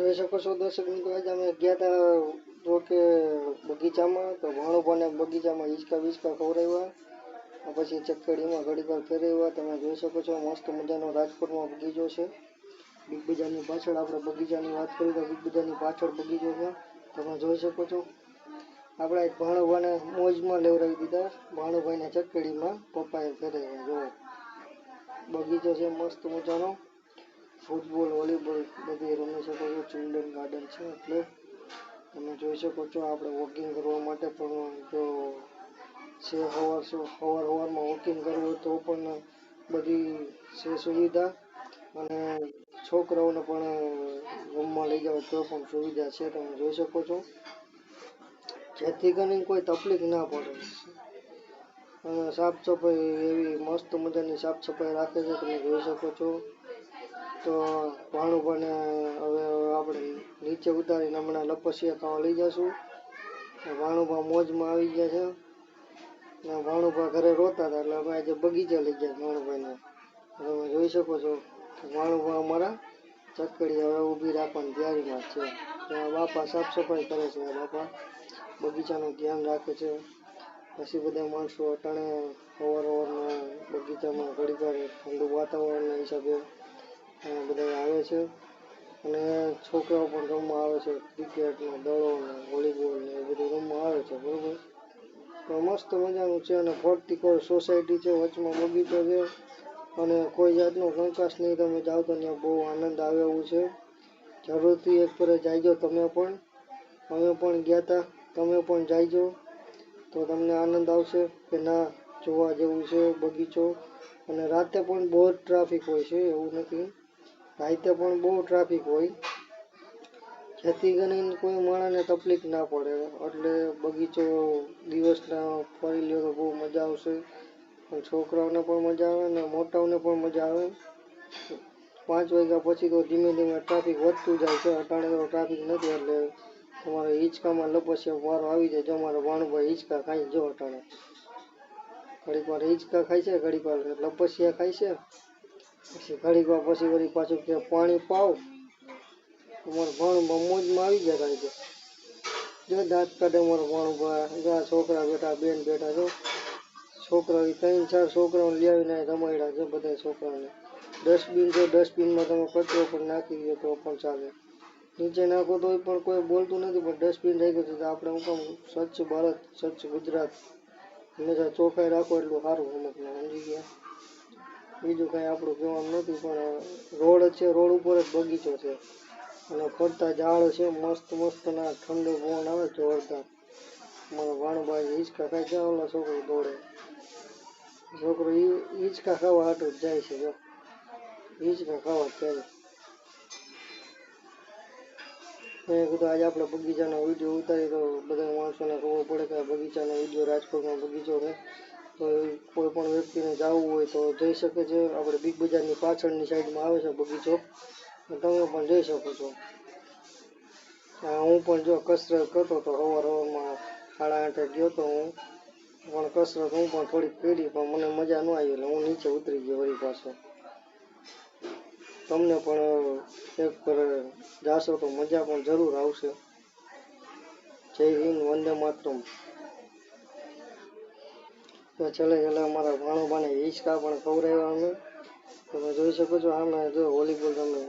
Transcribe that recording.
જોઈ શકો છો દર્શક મિત્રો, આજે અમે ગયા હતા જો કે બગીચામાં, તો ભાણુભાને બગીચામાં હિંચકા વિચકા ખવડાવ્યા. પછી ચક્કડીમાં ઘડી વાર ફેરવ્યા. તમે જોઈ શકો છો, મસ્ત મજાનો રાજકોટમાં બગીચો છે. બિગ બજારની પાછળ આપણે બગીચાની વાત કરીએ તો બિગ બજારની પાછળ બગીચો છે. તમે જોઈ શકો છો. આપણે એક ભાણુભાને મોજમાં લેવડાવી દીધા. ભાણુભાઈને ચક્કડીમાં પપ્પાએ ફેરવ્યા. જોવો બગીચો છે, મસ્ત મજાનો. ફૂટબોલ, વોલીબોલ બધી રમી શકો છો. ચિલ્ડ્રન ગાર્ડન છે એટલે તમે જોઈ શકો છો આપણે વોકિંગ કરવા માટે પણ જો છે સવાર સવાર સવારમાં વોકિંગ કરવું હોય તો પણ બધી છે સુવિધા. અને છોકરાઓને પણ રમવા લઈ જાવ તો પણ સુવિધા છે, તમે જોઈ શકો છો. જેથી કરીને કોઈ તકલીફ ના પડે. અને સાફ સફાઈ એવી મસ્ત મજાની સાફ સફાઈ રાખે છે, તમે જોઈ શકો છો. તો ભાણુભાને હવે આપણે નીચે ઉતારીને હમણાં લપસિયા ખાવા લઈ જશું. ભાણુભા મોજમાં આવી ગયા છે. ને ભાણુભા ઘરે રોતા હતા એટલે અમે આજે બગીચા લઈ ગયા ભાણુભાઈને. તમે જોઈ શકો છો ભાણુભા અમારા ચકડી હવે ઊભી રાખવાની તૈયારીમાં છે. ત્યાં બાપા સાફ સફાઈ કરે છે બાપા. બગીચાનું ધ્યાન રાખે છે. પછી બધા માણસો અટાણે ઓવરના બગીચામાં ઘડી વાર ઠંડુ વાતાવરણના હિસાબે બધા આવે છે. અને છોકરાઓ પણ રમવા આવે છે. ક્રિકેટ ને દડો ને વોલીબોલ ને એ બધું રમવા આવે છે, બરોબર? તો મસ્ત મજાનું છે અને વર્ટિકલ સોસાયટી છે, વચમાં બગીચો છે. અને કોઈ જાતનો કંકાસ નહીં, તમે જાઓ તો ત્યાં બહુ આનંદ આવે એવું છે. જરૂરથી એક ફરે જાયજો તમે પણ. અમે પણ ગયા હતા તમે પણ જાયજો. તો તમને આનંદ આવશે કે ના, જોવા જેવું છે બગીચો. અને રાતે પણ બહુ જ ટ્રાફિક હોય છે, એવું નથી. રાતે પણ બહુ ટ્રાફિક હોય. જેથી કરીને કોઈ માણસને તકલીફ ના પડે. એટલે બગીચો દિવસના ફરી લ્યો તો બહુ મજા આવશે. છોકરાઓને પણ મજા આવે ને મોટાઓને પણ મજા આવે. પાંચ વાગ્યા પછી તો ધીમે ધીમે ટ્રાફિક વધતું જાય છે. અટાણે તો ટ્રાફિક નથી એટલે તમારે હિંચકામાં લપસ્યા વારો આવી જાય. જો અમારા ભાણુભાઈ હિંચકા ખાઈ જો અટાણે. ઘડીક વાર હિંચકા ખાય છે, ઘડીક વાર લપસ્યા ખાય છે. પછી ઘડીક વાર પછી વળી પાછું કે પાણી પાવ. અમારા ભાણુભા મોજમાં આવી ગયા થાય છે જો દાંત કાઢે અમારા ભાણુભા જો આ છોકરા બેઠા, બેન બેઠા છો છોકરા એ ત્રણ ચાર છોકરાઓને લઈ આવીને રમાડ્યા છે બધા છોકરાઓને. ડસ્ટબિન છે ડસ્ટબિનમાં તમે કચરો પણ નાખી દો તો પણ ચાલે. નીચે નાખો તો પણ કોઈ બોલતું નથી, પણ ડસ્ટબિન રાખ્યું છે તો આપણે હું કામ સ્વચ્છ ભારત, સ્વચ્છ ગુજરાત. હંમેશા ચોખ્ખાઈ રાખો એટલું સારું અમુકને સમજી ગયા? બીજું કાંઈ આપણું કહેવાનું નથી, પણ રોડ છે, રોડ ઉપર જ બગીચો છે. અને ફરતા ઝાડ છે, મસ્ત મસ્ત ના ઠંડો પવન આવે જોરદાર. મારો ભાણભાઈ હિંચકા ખાઈ જાય ઓલા છોકરો દોડે. છોકરો ઈ- હિંચકા ખાવા હાટું જ જાય છે, જો. હિંચકા ખાવા જ જાય. મેં કીધું, આજે આપણે બગીચાનો વીડિયો ઉતારી તો બધા માણસોને ખબર પડે કે આ બગીચાનો વીડિયો રાજકોટમાં બગીચો છે. તો એ કોઈ પણ વ્યક્તિને જવું હોય તો જઈ શકે છે. આપણે બિગ બજારની પાછળની સાઈડમાં આવે છે બગીચો. તમે પણ જઈ શકો છો. હું પણ જો કસરત કરતો હતો અવાર સવારમાં સાડા આઠે ગયો તો હું. પણ કસરત હું પણ થોડીક કરી, પણ મને મજા ન આવી એટલે હું નીચે ઉતરી ગયો વળી પાછો. તમને પણ એક પર જાશો તો મજા પણ જરૂર આવશે. જય હિન્દ, વંદે માતરમ. તો છેલ્લે છેલ્લે અમારા ભાણુભાને હિંચકા પણ ખવડાવ્યા અમે. તમે જોઈ શકો છો, આમે જો વોલીબોલ રમે